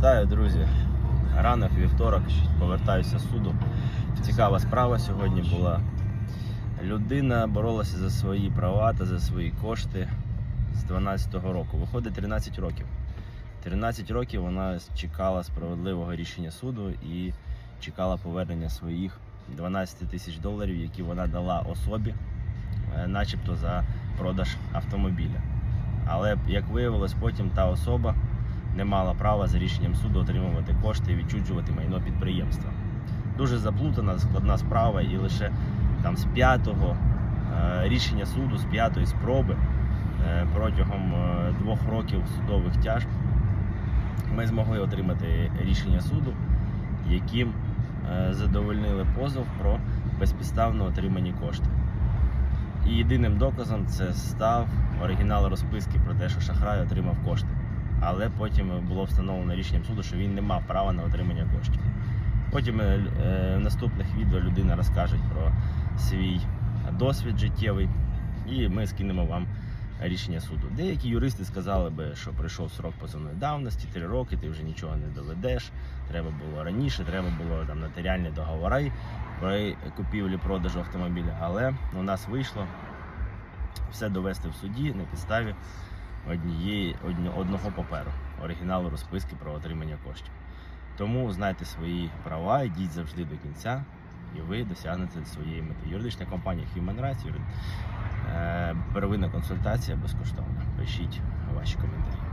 Вітаю, друзі! Ранок вівторок, повертаюся з суду. Цікава справа сьогодні була. Людина боролася за свої права та за свої кошти з 12-го року. Виходить 13 років. 13 років вона чекала справедливого рішення суду і чекала повернення своїх 12 тисяч доларів, які вона дала особі, е, начебто за продаж автомобіля. Але як виявилось, потім та особа не мала права за рішенням суду отримувати кошти і відчуджувати майно підприємства. Дуже заплутана, складна справа, і лише там з п'ятого е, рішення суду, з п'ятої спроби е, протягом е, двох років судових тяжб ми змогли отримати рішення суду, яким задовольнили позов про безпідставно отримані кошти. І єдиним доказом це став оригінал розписки про те, що шахрай отримав кошти. Але потім було встановлено рішенням суду, що він не мав права на отримання коштів. Потім е, е, в наступних відео людина розкаже про свій досвід життєвий, і ми скинемо вам рішення суду. Деякі юристи сказали би, що прийшов срок позовної давності, три роки, ти вже нічого не доведеш. Треба було раніше, треба було там нотаріальні договори при купівлі продажу автомобіля. Але у нас вийшло все довести в суді на підставі однієї одно- одного паперу, оригіналу розписки про отримання коштів. Тому знайте свої права, йдіть завжди до кінця, і ви досягнете своєї мети. Юридична компанія Human Rights, е, первинна консультація безкоштовна. Пишіть ваші коментарі.